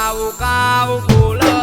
આવું કાવું બોલા.